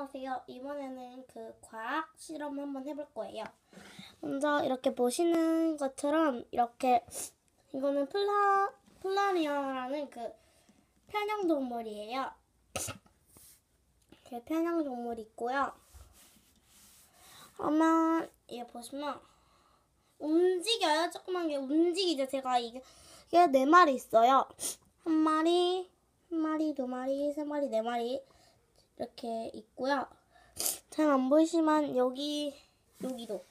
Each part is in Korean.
안녕하세요. 이번에는 그 과학 실험 한번 해볼 거예요. 먼저 이렇게 보시는 것처럼 이렇게 이거는 플라 플라리아라는 그 편형 동물이에요. 이렇게 편형 동물이 있고요. 그러면 이게 보시면 움직여요. 조그만 게 움직이죠. 제가 이게 이게 네 마리 있어요. 한 마리, 한 마리, 두 마리, 세 마리, 네 마리 이렇게 있고요. 잘 안 보이지만 여기 여기도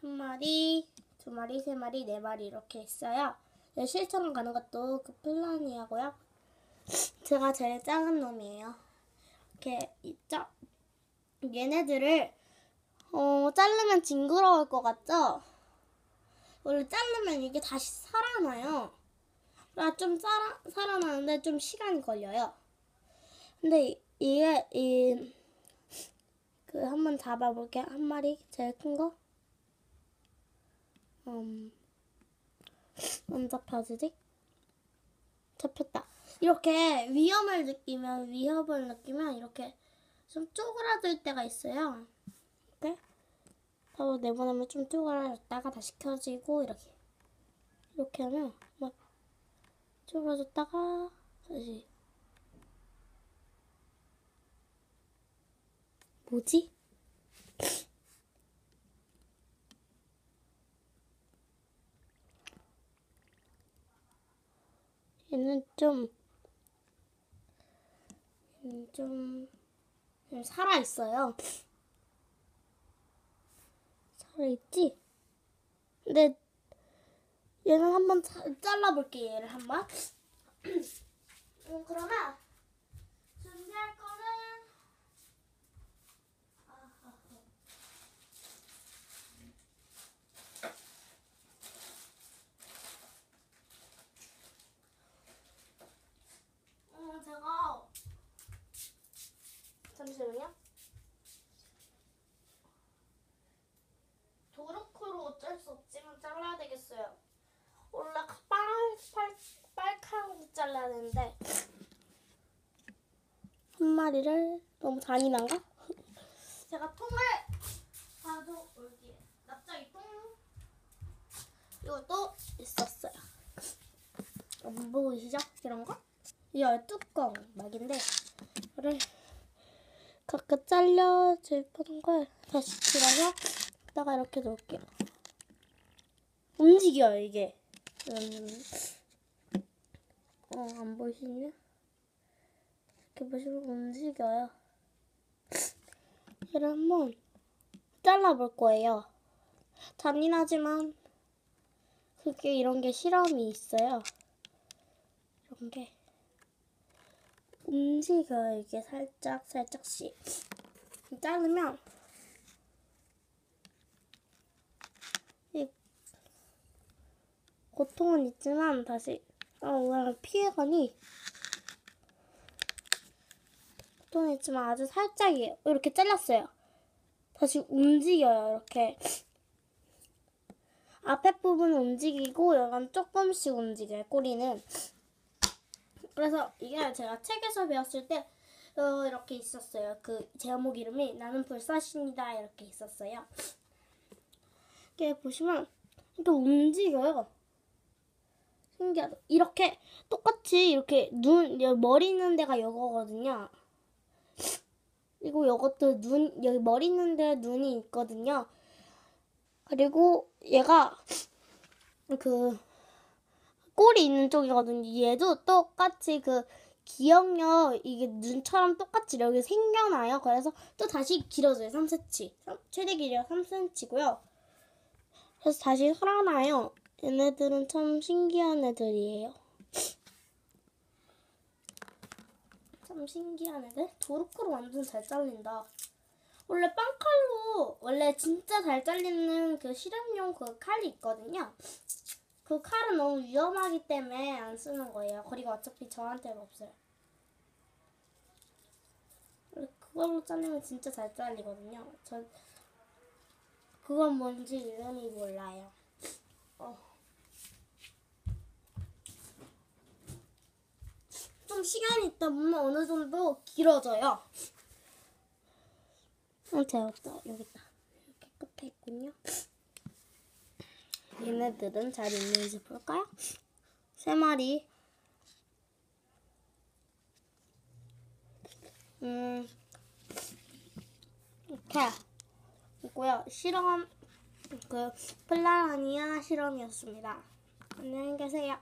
한 마리, 두 마리, 세 마리, 네 마리 이렇게 있어요. 네, 실처럼 가는 것도 그 플라니아고요. 제가 제일 작은 놈이에요. 이렇게 있죠. 얘네들을 어, 자르면 징그러울 것 같죠? 원래 자르면 이게 다시 살아나요. 아, 좀 살아, 살아나는데 좀 시간이 걸려요. 근데 이- 이게, 이, 그, 한번 잡아볼게요. 한 마리, 제일 큰 거. 음, 안 잡혀지지? 잡혔다. 이렇게 위험을 느끼면, 위협을 느끼면 이렇게 좀 쪼그라들 때가 있어요. 이렇게. 바로 내보내면 좀 쪼그라졌다가 다시 켜지고, 이렇게. 이렇게 하면 막 쪼그라졌다가 다시. 뭐지? 얘는 좀, 얘는 좀, 좀 살아있어요. 살아있지? 근데, 얘는 한번 자- 잘라볼게, 얘를 한번. 음, 그러면, 준비할 거는, 어, 제가 잠시만요. 도르코로 어쩔 수 없지만 되겠어요. 원래 빨, 빨, 빨카로 잘라야 되는데 한 마리를 너무 잔인한가? 제가 통을 가져올게요. 납작이 통 이것도 있었어요. 안 보이시죠? 이런 거? 열 뚜껑 막인데 이거를 각각 잘려질 뻔한 걸 다시 들어서 다가 이렇게 놓을게요. 움직여요 이게. 음, 어, 안 보이시냐? 이렇게 보시면 움직여요. 얘를 한번 잘라볼 거예요. 잔인하지만 그게 이런 게 실험이 있어요. 이런 게. 움직여요. 이게 살짝 살짝씩 자르면 고통은 있지만 다시 아 오늘 피해가니 고통은 있지만 아주 살짝이에요. 이렇게 잘랐어요. 다시 움직여요. 이렇게 앞에 부분은 움직이고 약간 조금씩 움직여요. 꼬리는 그래서 이게 제가 책에서 배웠을 때 어, 이렇게 있었어요. 그 제목 이름이 나는 불사신이다 이렇게 있었어요. 이렇게 보시면 이렇게 움직여요. 신기하다. 이렇게 똑같이 이렇게 눈 여기 머리 있는 데가 이거거든요. 그리고 이것도 눈 여기 머리 있는 데 눈이 있거든요. 그리고 얘가 그 꼬리 있는 쪽이거든요. 얘도 똑같이 그 기억력 이게 눈처럼 똑같이 여기 생겨나요. 그래서 또 다시 길어져요. 3cm. 최대 길이가 3cm고요. 그래서 다시 살아나요. 얘네들은 참 신기한 애들이에요. 참 신기한 애들? 도르코로 완전 잘 잘린다. 원래 빵칼로 원래 진짜 잘 잘리는 그 실험용 그 칼이 있거든요. 그 칼은 너무 위험하기 때문에 안 쓰는 거예요. 그리고 어차피 저한테는 없어요. 그걸로 잘리면 진짜 잘 잘리거든요. 저 그건 뭔지 이름이 몰라요. 어. 좀 시간이 있다 보면 어느 정도 길어져요. 어, 되었다. 여기 있다. 이렇게 있군요. 얘네들은 잘 있는지 볼까요? 세 마리. 음, 이렇게 있고요. 실험, 그, 플라라니아 실험이었습니다. 안녕히 계세요.